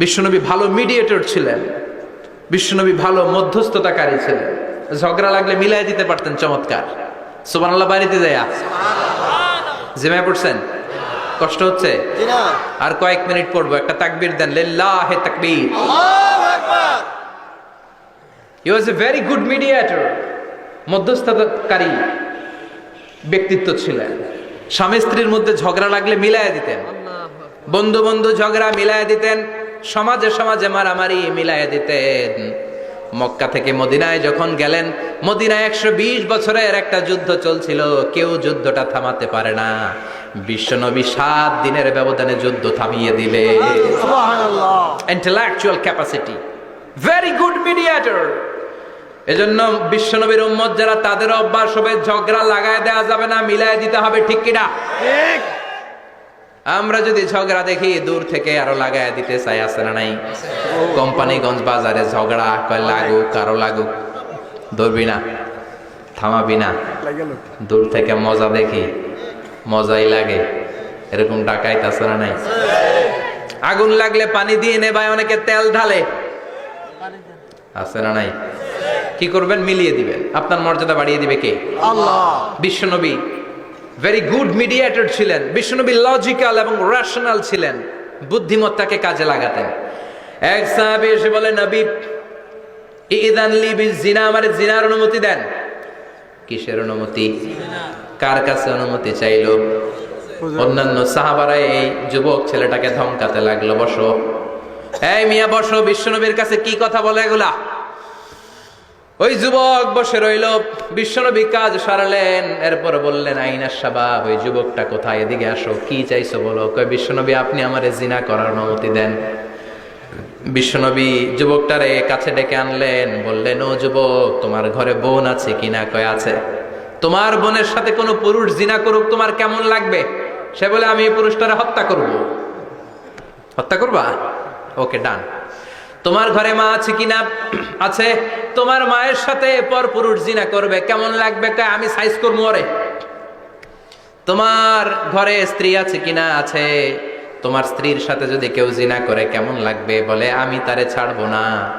বিশ্বনবী ভালো মিডিয়েটর ছিলেন। বিশ্বনবী ভালো মধ্যস্থতাকারী ছিলেন। ঝগড়া লাগলে মিলাই দিতে পারতেন চমৎকার। সুবহানাল্লাহ বাড়িতে যায় জিমায় পড়ছেন? কষ্ট হচ্ছে? আর কয়েক মিনিট পড়ব একটা তাকবির দেন লিল্লাহে তাকবীর। He was a very good mediator মধ্যস্থতাকারী ব্যক্তিত্ব ছিলেন। স্বামী স্ত্রীর মধ্যে ঝগড়া লাগলে মিলাইয়া দিতেন। বন্ধু বন্ধু ঝগড়া মিলাইয়া দিতেন। সমাজে সমাজে মারামারি মিলাইয়া দিতেন। মক্কা থেকে মদিনায় যখন গেলেন মদিনায় একশো বিশ বছরের একটা যুদ্ধ চলছিল কেউ যুদ্ধটা থামাতে পারে না। বিশ্বনবী সাত দিনের ব্যবধানে যুদ্ধ থামিয়ে দিলে। intellectual capacity. Very good mediator. এজন্য বিশ্বনবীর উম্মত যারা তাদের অভ্যাস হবে ঝগড়া লাগায় দেওয়া যাবে না মিলায় দিতে হবে ঠিক কিনা? ঠিক। আমরা যদি ঝগড়া দেখি দূর থেকে আরও লাগায় দিতে চাই আছে না নাই? কোম্পানিগঞ্জ বাজারে ঝগড়া কয় লাগুক কারও লাগুক ধরবি না থামাবি না। দূর থেকে মজা দেখি মজাই লাগে। এরকম ডাকাইত আছে না নাই? আগুন লাগলে পানি দিয়ে নেবায় অনেকে তেল ঢালে। আছে না নাই? কি করবেন? মিলিয়ে দিবেন। আপনার মর্যাদা বাড়িয়ে দিবে কে? আল্লাহ। বিশ্বনবী। ভেরি গুড মিডিয়েটর ছিলেন বিশ্বনবী লজিক্যাল এবং রেশনাল ছিলেন বুদ্ধিমত্তাকে কাজে লাগাতেন। এক সাহাবী এসে বলে নবী ইদান লি জিনা আমার জিনার অনুমতি দেন। কিসের অনুমতি? কার কাছে অনুমতি চাইলো? অন্যান্য সাহাবারা এই যুবক ছেলেটাকে ধমকাতে লাগল বসো। এই মিয়া বসো। বিশ্বনবীর কাছে কি কথা বলে এগুলা? ওই যুবক বসে রইল। বিশ্বনবী কাজ সারালেন। এরপর বললেন আইনার সাবাব ওই যুবকটা কোথায়? এদিকে আসো, কি চাইছো বলো? কয়, বিশ্বনবী, আপনি আমারে জিনা করার অনুমতি দেন। বিশ্বনবী যুবকটারে কাছে ডেকে আনলেন, বললেন, ও যুবক, তোমার ঘরে বোন আছে কিনা? কয়, আছে। তোমার বোনের সাথে কোনো পুরুষ জিনা করুক, তোমার কেমন লাগবে? সে বলে, আমি এই পুরুষটারে হত্যা করব। হত্যা করবা? ওকে, ডান। তোমার ঘরে মা আছে কিনা? আছে। তোমার মায়ের সাথে পর পুরুষ জিনা করবে। কেমন লাগবে? কয়, আমি সাইজ করব ওরে। তোমার ঘরে স্ত্রী আছে কিনা? আছে। তোমার স্ত্রীর সাথে যদি কেউ জিনা করে, কেমন লাগবে? বলে, আমি তারে ছাড়বো না।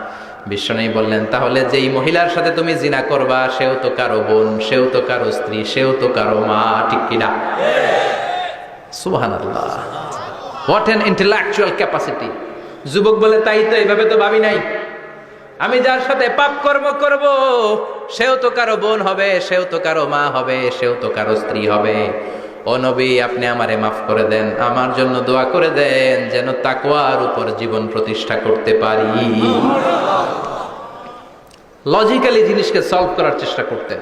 বিশ্বনবী বললেন, তাহলে যেই মহিলার সাথে তুমি জিনা করবা, সেও তো কারও বোন, সেও তো কারও স্ত্রী, সেও তো কারও মা, ঠিক কিনা? সুবহানাল্লাহ। হোয়াট অ্যান ইন্টেলেকচুয়াল ক্যাপাসিটি যুবক বলে তাই তো এইভাবে তো ভাবি নাই। আমি যার সাথে পাপ কর্ম করব সেও তো কারও বোন হবে সেও তো কারও মা হবে সেও তো কারও স্ত্রী হবে। ও নবী আপনি আমারে মাফ করে দেন আমার জন্য দোয়া করে দেন যেন তাকওয়ার উপর জীবন প্রতিষ্ঠা করতে পারি। লজিক্যালি জিনিসকে সলভ করার চেষ্টা করতেন।